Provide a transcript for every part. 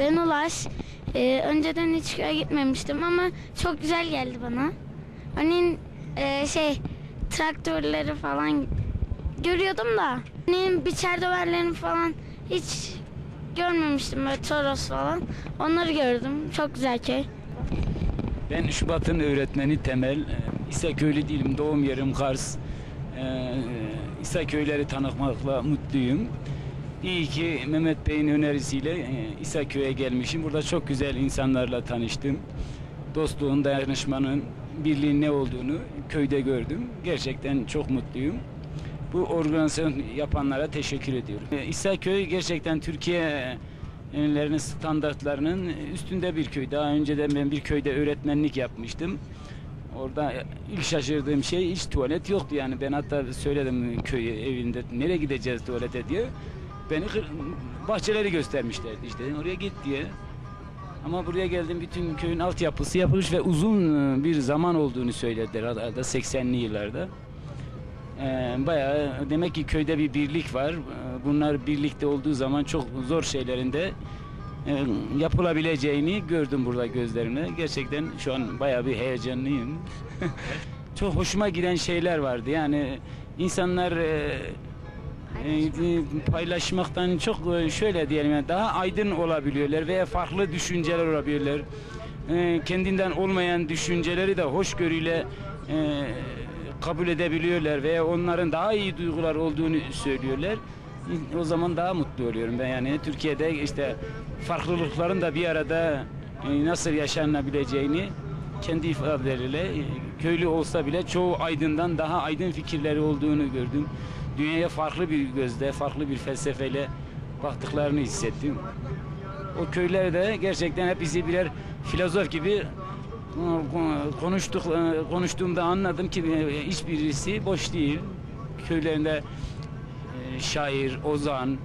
Ben Ulaş. Ee, önceden hiç köye gitmemiştim ama çok güzel geldi bana. Örneğin e, şey traktörleri falan görüyordum da. Örneğin biçer döverlerini falan hiç görmemiştim böyle Toros falan. Onları gördüm. Çok güzel köy. Ben Şubat'ın öğretmeni Temel. Ee, İsaköylü değilim, doğum yerim Kars. Ee, İsaköyleri tanımakla mutluyum. İyi ki Mehmet Bey'in önerisiyle e, İsaköy'e gelmişim. Burada çok güzel insanlarla tanıştım. Dostluğun, dayanışmanın, birliğin ne olduğunu köyde gördüm. Gerçekten çok mutluyum. Bu organizasyon yapanlara teşekkür ediyorum. Ee, İsaköy gerçekten Türkiye ünlerinin standartlarının üstünde bir köy. Daha önceden ben bir köyde öğretmenlik yapmıştım. Orada ilk şaşırdığım şey hiç tuvalet yoktu yani. Ben hatta söyledim köy evinde nereye gideceğiz tuvalete diye. Beni bahçeleri göstermişlerdi işte oraya git diye. Ama buraya geldim bütün köyün altyapısı yapılmış ve uzun e, bir zaman olduğunu söylediler arada 80'li yıllarda. Ee, bayağı demek ki köyde bir birlik var. Ee, Bunlar birlikte olduğu zaman çok zor şeylerin de e, yapılabileceğini gördüm burada gözlerimle. Gerçekten şu an bayağı bir heyecanlıyım. çok hoşuma giden şeyler vardı. Yani insanlar e, e, paylaşmaktan çok e, şöyle diyelim yani daha aydın olabiliyorlar veya farklı düşünceler olabiliyorlar. E, kendinden olmayan düşünceleri de hoşgörüyle e, kabul edebiliyorlar veya onların daha iyi duygular olduğunu söylüyorlar. O zaman daha mutlu oluyorum ben yani Türkiye'de işte farklılıkların da bir arada e, nasıl yaşanabileceğini kendi ifadeleriyle e, köylü olsa bile çoğu aydından daha aydın fikirleri olduğunu gördüm. Dünyaya farklı bir gözle, farklı bir felsefeyle baktıklarını hissettim. O köyler de gerçekten hepsi birer filozof gibi e, konuştuk e, konuştuğumda anladım ki e, hiçbirisi boş değil. Köylerinde şair, ozan,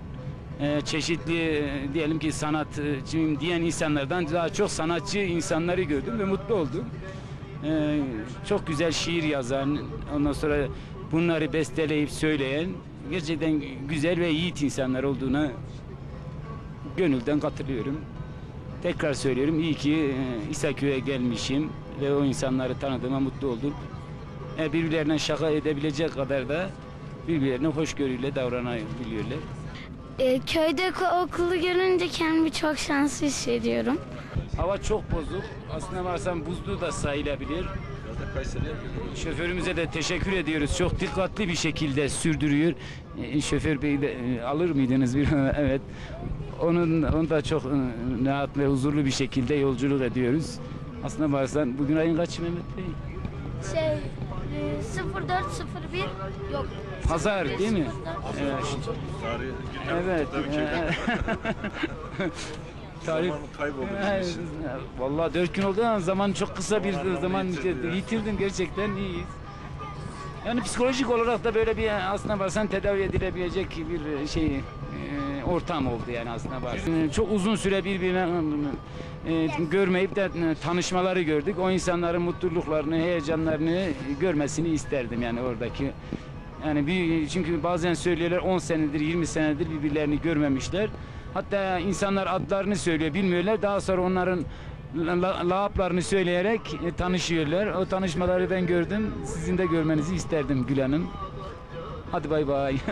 çeşitli diyelim ki sanatçıyım diyen insanlardan daha çok sanatçı insanları gördüm ve mutlu oldum. Çok güzel şiir yazan, ondan sonra bunları besteleyip söyleyen gerçekten güzel ve yiğit insanlar olduğuna gönülden katılıyorum. Tekrar söylüyorum iyi ki e, İsaköy'e gelmişim ve o insanları tanıdığıma mutlu oldum. E, birbirlerine şaka edebilecek kadar da birbirlerine hoşgörüyle davranabiliyorlar. Ee, köyde ko- okulu görünce kendimi çok şanslı hissediyorum. Hava çok bozuk. Aslında varsan buzlu da sayılabilir. Şoförümüze de teşekkür ediyoruz. Çok dikkatli bir şekilde sürdürüyor. E, Şoför bey de e, alır mıydınız bir evet. Onun onu da çok e, rahat ve huzurlu bir şekilde yolculuk ediyoruz. Aslında varsan bugün ayın kaçı Mehmet Bey? Şey e, 0401 yok. Pazar değil mi? Evet. Tarihi Evet. Tarih Zaman Evet, için. Vallahi dört gün oldu ama zaman çok kısa bir Zamanı zaman yitirdi yitirdim gerçekten iyiyiz. Yani psikolojik olarak da böyle bir aslında varsan tedavi edilebilecek bir şey e, ortam oldu yani aslında. E, Çok uzun süre birbirine e, görmeyip de e, tanışmaları gördük. O insanların mutluluklarını, heyecanlarını görmesini isterdim yani oradaki. Yani bir, çünkü bazen söylüyorlar 10 senedir 20 senedir birbirlerini görmemişler. Hatta insanlar adlarını söylüyor bilmiyorlar. Daha sonra onların la- la- laaplarını söyleyerek e, tanışıyorlar. O tanışmaları ben gördüm. Sizin de görmenizi isterdim Gül Hanım. Hadi bay bay.